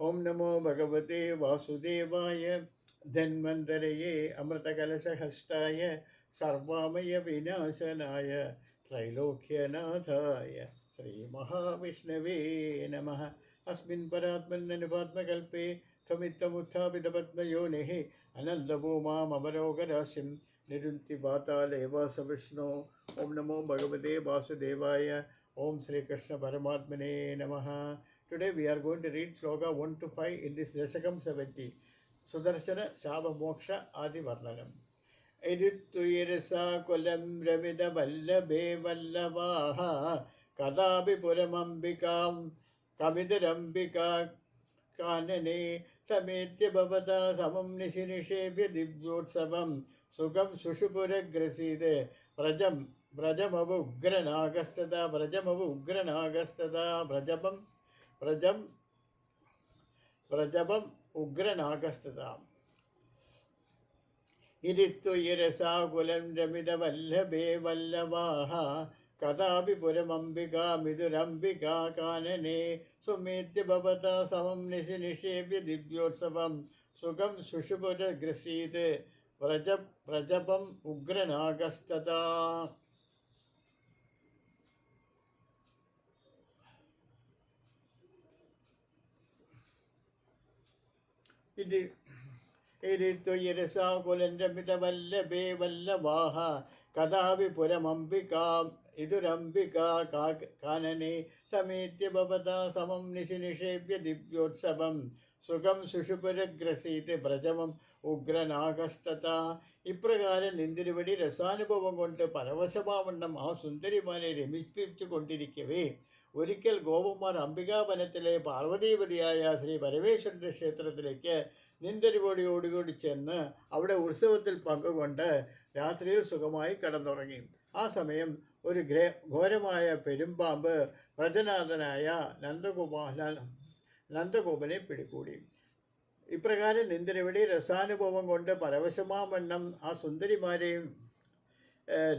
ओम नमो भगवते वासुदेवाय धन्वन्तरये अमृतकलशहस्ताय सर्वामय विनाशनाय त्रैलोक्यनाथाय श्रीमहाविष्णवे नमः। अस्मिन् परात्मन्ननुपात्मकल्पे त्वमित्थमुत्थापितपद्मयोनिः अनन्दभूमामवरोगराशिं निरुन्ति वातालेवास विष्णो ॐ नमो भगवते वासुदेवाय। ॐ श्रीकृष्णपरमात्मने नमः। Today we are going to read shloka one two five in this dashakam seventy Sudarshana ശാപമോക്ഷ ആദി വർണനം എരുത്തുയരസാകുലം രവിത വല്ലഭേ വല്ലവാഹ കഥാപി പുരമംബികാം കവിതരംബികാ കാനനെ സമേത്യ ഭവത സമം നിശിനിഷേഭ്യ ദിവ്യോത്സവം സുഖം ശുഷുപുരഗ്രസീത് വ്രജം വ്രജമവ ഉഗ്രനാഗസ്തത വ്രജമവ ഉഗ്രനാഗസ്തത വ്രജപം വ്രജം വ്രജപം ഉഗ്രനാഗസ്തത ഇരിത്തുയരസാകുലം രമിതവല്ലഭേ വല്ലവാഹ കഥാപി പുരമംബികാമിതുരംബികാ കാനനെ സുമേത്യ ഭവത സമം നിശി നിഷേപ്യ ദിവ്യോത്സവം സുഖം ശുഷുപുരഗ്രസീത് വ്രജ വ്രജപം ഉഗ്രനാഗസ്തത ഇത് എരിത്തൊയരസാകുലരമിതവല്ലഭേ വല്ലവാഹ കഥാപി പുരമംബികാം ഇതുരംബികാ കാനനെ. സമേത്യ സമം നിശിനിഷേപ്യ ദിവ്യോത്സവം. സുഖം ശുഷുപുരഗ്രസീത് പ്രജമം ഉഗ്രനാഗസ്തത ഇപ്രകാരം നിന്തിരുവടി രസാനുഭവം കൊണ്ട് പരവശമാവണ്ണം ആ സുന്ദരിമാരെ രമിപ്പിച്ചു കൊണ്ടിരിക്കവേ ഒരിക്കൽ ഗോപന്മാർ അംബികാവനത്തിലെ പാർവതീപതിയായ ശ്രീ പരമേശ്വരന്റെ ക്ഷേത്രത്തിലേക്ക് നിന്തിരുവടിയോടുകൂടി ചെന്ന് അവിടെ ഉത്സവത്തിൽ പങ്കുകൊണ്ട് രാത്രിയിൽ സുഖമായി കടന്നുറങ്ങി. ആ സമയം ഒരു ഗ്രേ ഘോരമായ പെരുമ്പാമ്പ് പ്രജനാഥനായ നന്ദഗോപാല നന്ദഗോപനെ പിടികൂടി. ഇപ്രകാരം നിന്ദിരവിടെ രസാനുഭവം കൊണ്ട് പരവശമാവണ്ണം ആ സുന്ദരിമാരെയും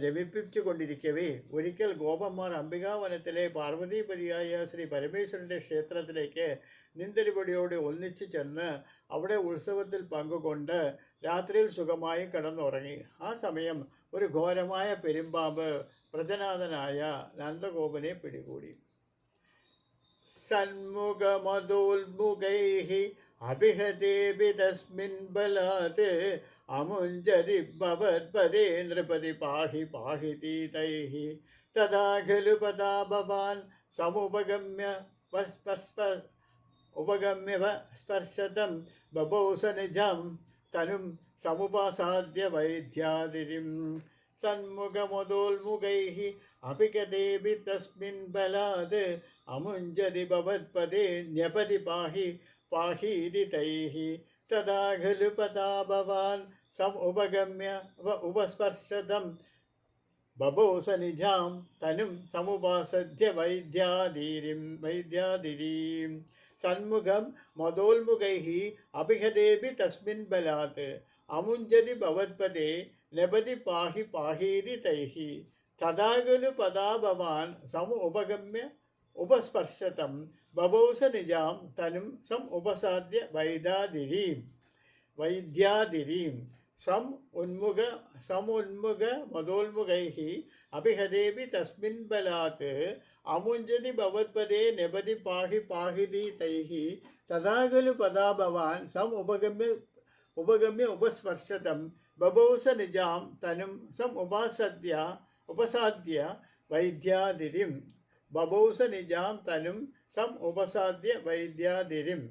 രമിപ്പിച്ചു കൊണ്ടിരിക്കവേ ഒരിക്കൽ ഗോപന്മാർ അംബികാവനത്തിലെ പാർവതീപതിയായ ശ്രീ പരമേശ്വരന്റെ ക്ഷേത്രത്തിലേക്ക് നിന്തിരിപടിയോട് ഒന്നിച്ചു ചെന്ന് അവിടെ ഉത്സവത്തിൽ പങ്കുകൊണ്ട് രാത്രിയിൽ സുഖമായി കിടന്നുറങ്ങി. ആ സമയം ഒരു ഘോരമായ പെരുമ്പാമ്പ് പ്രജനാഥനായ നന്ദഗോപനെ പിടികൂടി. സന്മുഖമതോൽമുഖൈः അഭിഹതേപി തസ്മിൻ ബലാത് അമുഞ്ചതി ഭവത്പദേ പാഹി പാഹി തീതൈः തഥാ ഖലു പദാ ഭവാൻ സമുപഗമ്യ സ്പർശ ഉപഗമ്യവ സ്പർശതം ബഭൗസ നിജം തനും സമുപാസാദ്യ വൈദ്യാതിരിം. സന്മുഖമുദോൽമുഖൈः അഭികദേവി തസ്മിൻ ബലാത് അമുഞ്ചതി ഭവത്പദേ ന്യപതി പാഹി न्यपति पाहि पाहीति तैः तदा खलु पता भवान् सम् उपगम्य व उपस्पर्शतं बभौ स निजां तनुं समुपासद्य वैद्यादिरिं वैद्यादिरीं सन्मुखं मदोल्मुखैः अभिहदेपि तस्मिन् बलात् अमुञ्जति भवत्पदे लभति पाहि पाहीति तैः तदा खलु पदा भवान् सम ഉപസ്പർശതം ബഭൗസ നിജാം തനും സം ഉപസാദ്യ വൈദാതിരീം വൈദ്യാതിരീം സം ഉന്മുഖ സമുന്മുഖ മതോന്മുഖൈ അഭിഹതേപി തസ്മിൻ ബലാത്ത് അമുഞ്ചതി ഭവത്പദേ നപതി പാഹി പാഹിതി തൈഃ തഥാ പദാ ഭവാൻ സം ഉപഗമ്യ ഉപഗമ്യ ഉപസ്പർശതം ബഭൗസ നിജാം തനും സം ഉപാസദ്യ ഉപസാദ്യ വൈദ്യാതിരിം. ബബൗസ നിജാം തനും സം ഉപസാദ്യ വൈദ്യാതിരും.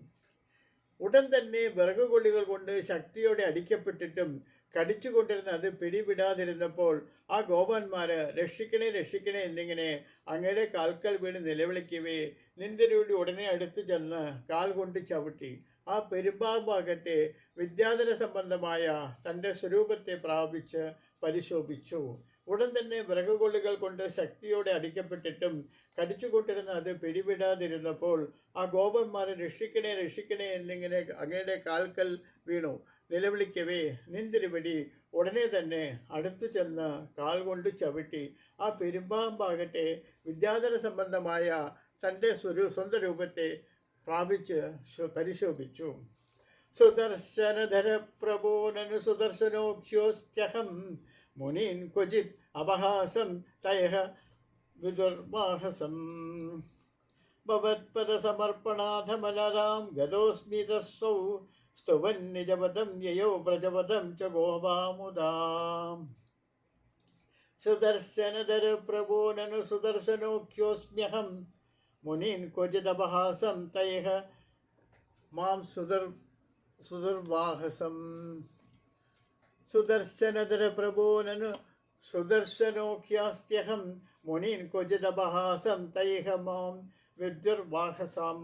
ഉടൻ തന്നെ വിറകുകൊള്ളികൾ കൊണ്ട് ശക്തിയോടെ അടിക്കപ്പെട്ടിട്ടും കടിച്ചുകൊണ്ടിരുന്ന അത് പിടിവിടാതിരുന്നപ്പോൾ ആ ഗോപന്മാർ രക്ഷിക്കണേ രക്ഷിക്കണേ എന്നിങ്ങനെ അങ്ങയുടെ കാൽക്കൽ വീണ് നിലവിളിക്കവേ നിന്ദരയുടെ ഉടനെ അടുത്തു ചെന്ന് കാൽ കൊണ്ട് ചവിട്ടി. ആ പെരുമ്പാമ്പാകട്ടെ വിദ്യാധന സംബന്ധമായ തന്റെ സ്വരൂപത്തെ പ്രാപിച്ച് പരിശോഭിച്ചു. ഉടൻ തന്നെ വിറകുകൊള്ളികൾ കൊണ്ട് ശക്തിയോടെ അടിക്കപ്പെട്ടിട്ടും കടിച്ചുകൊണ്ടിരുന്ന അത് പിടിവിടാതിരുന്നപ്പോൾ ആ ഗോപന്മാരെ രക്ഷിക്കണേ രക്ഷിക്കണേ എന്നിങ്ങനെ അങ്ങയുടെ കാൽക്കൽ വീണു. നിലവിളിക്കവേ നിന്തിരുപടി. ഉടനെ തന്നെ അടുത്തു ചെന്ന് കാൽ കൊണ്ട് ചവിട്ടി. ആ പെരുമ്പാമ്പാകട്ടെ വിദ്യാധര സംബന്ധമായ തന്റെ സ്വരൂ സ്വന്തം രൂപത്തെ പ്രാപിച്ച് പരിശോഭിച്ചു. സുദർശനധര പ്രബോനനു സുദർശനോക്ഷ്യോസ്ത്യഹം മുനീൻ ക്വചിത് അപഹാസം തയഹ വിദുർവാഹസം ഭവത്പദസമർപ്പണാധമലരാം ഗതോസ്മി തസ്സൗ സ്തുവന്നിജപദം യയോ വ്രജപദം ച ഗോപാമുദാം സുദർശനധര പ്രഭോനനു സുദർശനോക്യോസ്മ്യഹം മുനീൻ ക്വചിദപഹാസം തൈഹ മാം സുദർ സുദർവാഹസം സുദർശനധര പ്രഭോനനു സുദർശനോക്യാസ്ത്യഹം മുനീൻ ക്വചിദപഹാസം തൈഹ മാം വിദ്യുർവാഹസം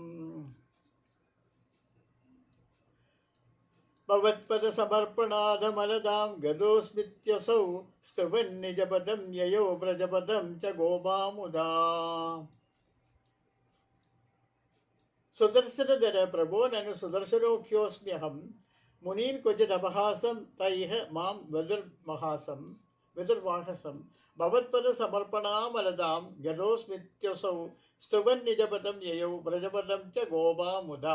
ഭവത്പദസമർപ്പണാധമലതാം ഗതോസ്മിത്യസൗ സ്തുവന്നിജപദം യയോ വ്രജപദം ച ഗോപാമുദാ. സുദർശനധര പ്രഭോനനു സുദർശനോഖ്യോസ്മ്യഹം മുനീൻ ക്വചിദപഹാസം തൈഹ മാം വെതിർമഹാസം വിദുർവാഹസം ഭവത്പദ സമർപ്പണാമലതാം ഗതോസ്മിത്യസൗ സ്തുവൻ നിജപദം യയൗ വ്രജപദം ച ഗോപാമുദ.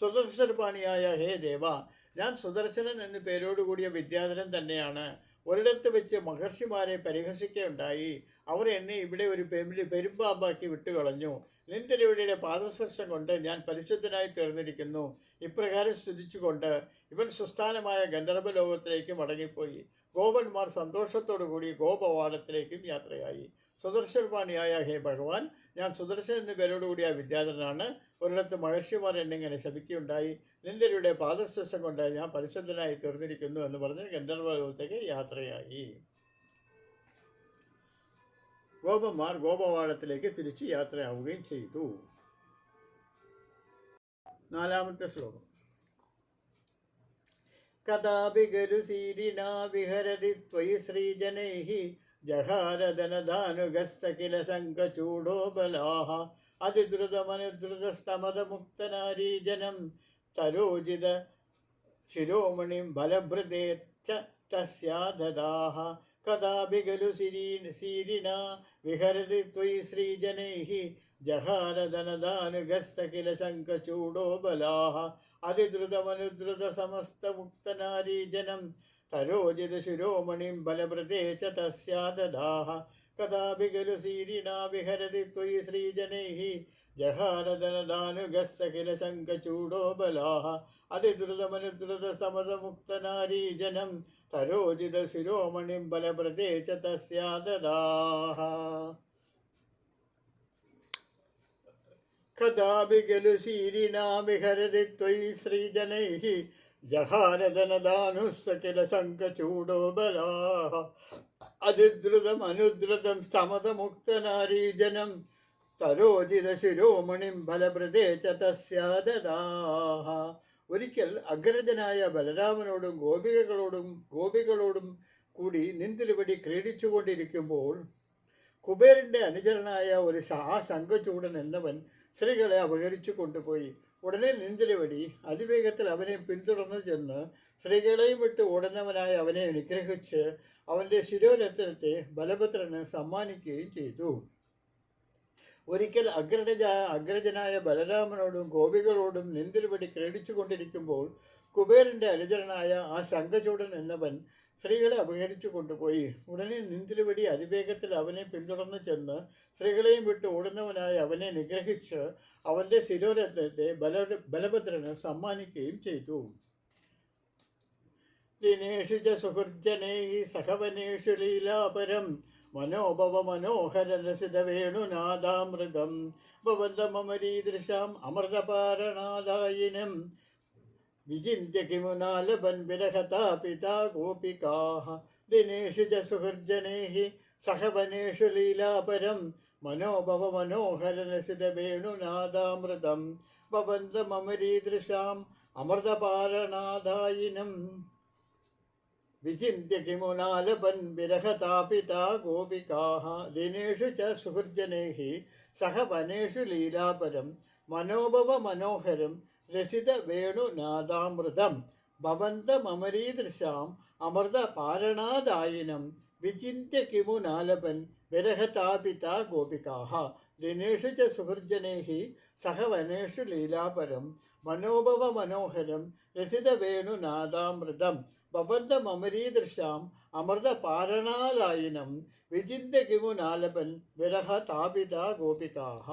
സുദർശനപാണിയായ ഹേ ദേവ ഞാൻ സുദർശനൻ എന്ന പേരോടുകൂടിയ വിദ്യാധരൻ തന്നെയാണ്. ഒരിടത്ത് വെച്ച് മഹർഷിമാരെ പരിഹസിക്കുകയുണ്ടായി അവർ എന്നെ ഇവിടെ ഒരു പെരുമ്പി പെരുമ്പാമ്പാക്കി വിട്ടുകളഞ്ഞു. നിന്തിരുവടിയുടെ പാദസ്പർശം കൊണ്ട് ഞാൻ പരിശുദ്ധനായി തീർന്നിരിക്കുന്നു. ഇപ്രകാരം സ്തുതിച്ചുകൊണ്ട് ഇവൻ സുസ്ഥാനമായ ഗന്ധർവ ലോകത്തിലേക്ക് മടങ്ങിപ്പോയി. ഗോപന്മാർ സന്തോഷത്തോടു കൂടി ഗോപവാടത്തിലേക്കും യാത്രയായി. സുദർശനപാണിയായ ഹേ ഭഗവാൻ. ഞാൻ സുദർശൻ എന്ന പേരോടുകൂടിയ വിദ്യാധരനാണ്. ഒരിടത്ത് മഹർഷിമാർ എന്നിങ്ങനെ ശപിക്കുകയുണ്ടായി. നിന്ദരുടെ പാദസ്പർശം കൊണ്ട് ഞാൻ പരിശുദ്ധനായി തീർന്നിരിക്കുന്നു എന്ന് പറഞ്ഞ് ഗന്ധർവലോകത്തേക്ക് യാത്രയായി. ഗോപന്മാർ ഗോപവാളത്തിലേക്ക് തിരിച്ച് യാത്രയാവുകയും ചെയ്തു. നാലാമത്തെ ശ്ലോകം. കഥാപി ഗരു സീരിണാ വിഹരതി ത്വയി ശ്രീജനൈः ജഹാരധനധാനുഗസ്സ കില ശങ്കചൂഡോ ബലാः അതിദ്രുതമനുദ്രുതസ്തമതമുക്തനാരീജനം തരോചിത ശിരോമണിം ബലഭൃതേച്ച തസ്യാദദാഹ. കഥാപി ഖലു സിരീ സീരിണ വിഹരതി ത്വയി ശ്രീജനൈः ജഹാരധനധാനുഗസ്സഖില അതിദ്രുതമനുദ്രുതസമസ്തമുക്തനാരീജനം തരോജിത ശിരോമണിം ബലഭൃതേ ച തസ്യാദദാഹ കഥാപി ഖലു സീരിണാ വിഹരതി ത്വയി ശ്രീജനൈः ജഹാരധനദാനുഗസ്സ കില ശങ്കചൂഡോ ബലാः അതിദ്രുതമനുദ്രുതസമതമുക്തനാരീജനം തരോജിത ശിരോമണിം ബലഭൃതേ ച തസ്യാദദാഹ കഥാപി ഖലു ശീരിണാ വിഹരതി ത്വയി ശ്രീജനൈः ജഹാരധനദാനുസ്സ കില ശങ്കചൂഡോ ബലാः അതിദ്രുതമനുദ്രുതം സ്തമതമുക്തനാരീജനം തരോജിത ശിരോമണിം ബലഭൃതേ ച തസ്യാദദാഹ. ഒരിക്കൽ അഗ്രജനായ ബലരാമനോടും ഗോപികകളോടും ഗോപികളോടും കൂടി നിന്തിലുപടി ക്രീഡിച്ചുകൊണ്ടിരിക്കുമ്പോൾ കുബേരന്റെ അനുചരനായ ഒരു ആ ശംഖചൂടൻ എന്നവൻ സ്ത്രീകളെ അപഹരിച്ചു കൊണ്ടുപോയി. ഉടനെ നിന്തിലുവടി. അതിവേഗത്തിൽ അവനെ പിന്തുടർന്നു ചെന്ന് സ്ത്രീകളെയും വിട്ട് ഓടുന്നവനായി അവനെ അനുഗ്രഹിച്ച് അവന്റെ ശിരോരത്നത്തെ ബലഭദ്രന് സമ്മാനിക്കുകയും ചെയ്തു. ഒരിക്കൽ അഗ്രജ അഗ്രജനായ ബലരാമനോടും ഗോപികളോടും നിന്തിലുപടി ക്രീഡിച്ചു കൊണ്ടിരിക്കുമ്പോൾ കുബേരന്റെ അനുചരനായ ആ ശങ്കചൂടൻ എന്നവൻ സ്ത്രീകളെ അപഹരിച്ചു കൊണ്ടുപോയി. ഉടനെ നിന്തിലുവടി അതിവേഗത്തിൽ അവനെ പിന്തുടർന്നു ചെന്ന് സ്ത്രീകളെയും വിട്ട് ഓടുന്നവനായി അവനെ നിഗ്രഹിച്ച് അവന്റെ ശിരോരത്നത്തെ ബല ബലഭദ്രന് സമ്മാനിക്കുകയും ചെയ്തു. ദിനേഷു ച സുഹൃജനൈ സഹവനേഷു ലീലാപരം. മനോഭവ മനോഹരലസിത വേണുനാദാമൃതം. ഭവന്തമരീദൃശാം അമൃതപാരണാദായിനം വിചിന്യ കിമുനാലപൻ വിരഹതാ പിതാ ഗോപികാः ദിനേഷു ച സുഹൃജനൈः സഹവനേഷു ലീലാപരം. മനോഭവ മനോഹരലസിത വേണുനാദാമൃതം. ഭവന്തമരീദൃശാം അമൃതപാരണാദായിനം വിചിന്യ കിമുനാലപൻ വിരഹതാപിതാ ഗോപികാः ദിനേഷു ച രസിത വേണുനാദാമൃതം ഭവന്തമരീദൃശാം അമൃത പാരണാദായിനം വിചിന്യ കിമുനാലപൻ വിരഹതാപിതാ ഗോപികാഹ ദിനേഷു ച സുഹൃജനേഹി സഹവനേഷു ലീലാപരം മനോഭവ മനോഹരം രസിതവേണുനാദാമൃതം ഭവന്തമരീദൃശാം അമൃത പാരണാലായിനം വിചിന്യ കിമുനാലപൻ നാലപൻ താപിത ഗോപികാഹ.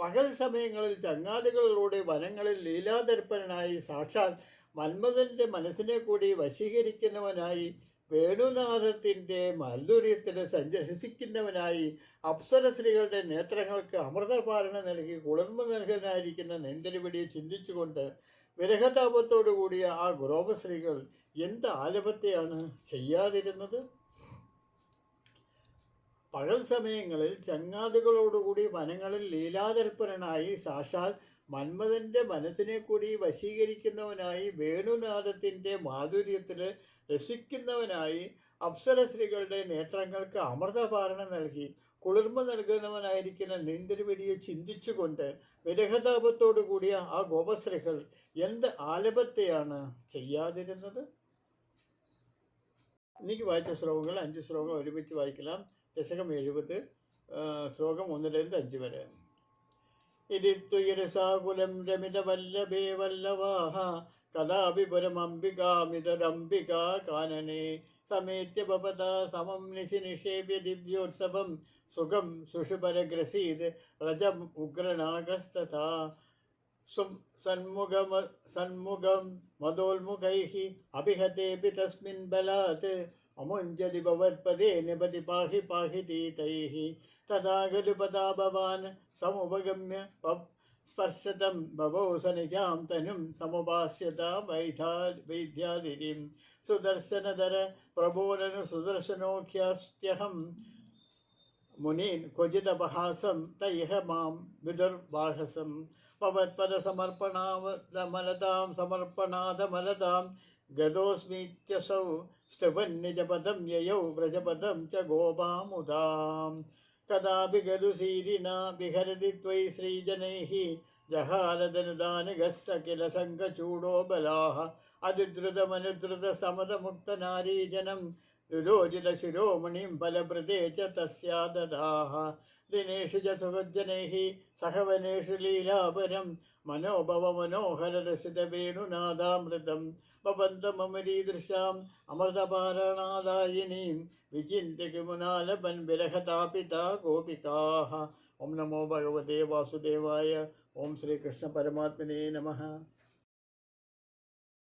പകൽ സമയങ്ങളിൽ ചങ്ങാതികളിലൂടെ വനങ്ങളിൽ ലീലാദർപ്പനായി സാക്ഷാൽ മന്മഥന്റെ മനസ്സിനെ കൂടി വശീകരിക്കുന്നവനായി വേണുനാഥത്തിന്റെ മാധുര്യത്തിൽ അപ്സര സ്ത്രീകളുടെ നേത്രങ്ങൾക്ക് അമൃതപാലന നൽകി കുളിർമ നൽകാനായിരിക്കുന്ന നെന്തലിപിടിയെ ചിന്തിച്ചുകൊണ്ട് വിരഹതാപത്തോടു കൂടിയ ആ ഗുരോപശ്രീകൾ എന്ത് ആലപത്തെയാണ് ചെയ്യാതിരുന്നത്? പഴൽ സമയങ്ങളിൽ ചങ്ങാതികളോടുകൂടി വനങ്ങളിൽ ലീലാതൽപരനായി സാക്ഷാൽ മന്മഥന്റെ മനസ്സിനെ കൂടി വശീകരിക്കുന്നവനായി വേണുനാഥത്തിന്റെ മാധുര്യത്തിൽ രസിക്കുന്നവനായി അപ്സരശ്രീകളുടെ നേത്രങ്ങൾക്ക് അമൃതപാരണം നൽകി കുളിർമ നൽകുന്നവനായിരിക്കുന്ന നീന്തിരിവെടിയെ ചിന്തിച്ചുകൊണ്ട് വിരഹതാപത്തോടു കൂടിയ ആ ഗോപശ്രീകൾ എന്ത് ആലപത്തെയാണ് ചെയ്യാതിരുന്നത്? എനിക്ക് വായിച്ച ശ്ലോകങ്ങൾ അഞ്ച് ശ്ലോകങ്ങൾ ഒരുമിച്ച് വായിക്കലാം. ദശകം എഴുപത് ശ്ലോകം ഒന്നിലേന്ത് അഞ്ച് വരെ. ഇതിത്തുയരസാകുലം രമിതവല്ലഭേ വല്ലവാഹ കഥാപി പുരമംബികാമിതരംബിക കാനനെ. സമേത്യ ഭവത സമം നിശി നിഷേപ്യ ദിവ്യോത്സവം സുഖം സുഷുപരഗ്രസീത് രജം ഉഗ്രനാഗസ്തഥാ സും സന്മുഖമ സന്മുഖം മതോന്മുഖൈ അഭിഹതേപി തസ്മിൻ ബലാത്. अमुञ्जति भवत्पदे निपति पाहि पाहि तीतैः तथा खलु पदा भवान् समुपगम्य पप् स्पर्शतं भवौ स निजां तनुं समुपास्यता वैधा वैद्यादिरिं सुदर्शनधर प्रबोधन सुदर्शनोख्यास्त्यहं मुनीन् क्वचिदपहासं त इह मां विदुर्वाहसं भवत्पदसमर्पणादमलतां समर्पणादमलतां गतोऽस्मीत्यसौ स्तवन्निजपदं ययौ व्रजपदं च गोपामुदां कदापि खलु सीरिणा विहरति त्वयि श्रीजनैः जहारदनुदानगः स किल सङ्गचूडो बलाः अधिद्रुतमनुद्रुतसमदमुक्तनारीजनं रुरोजितशिरोमणिं फलप्रदे च तस्या ददाः दिनेषु च सुहज्जनैः सह वनेषु लीलापरं मनोभवमनोहररसितवेणुनादामृतं बबन्धममरीदृशाम् अमृतपारणादायिनीं विचिन्त्य किमुनालपन् विरहतापिता गोपिकाः ॐ नमो भगवते वासुदेवाय ॐ श्रीकृष्णपरमात्मने नमः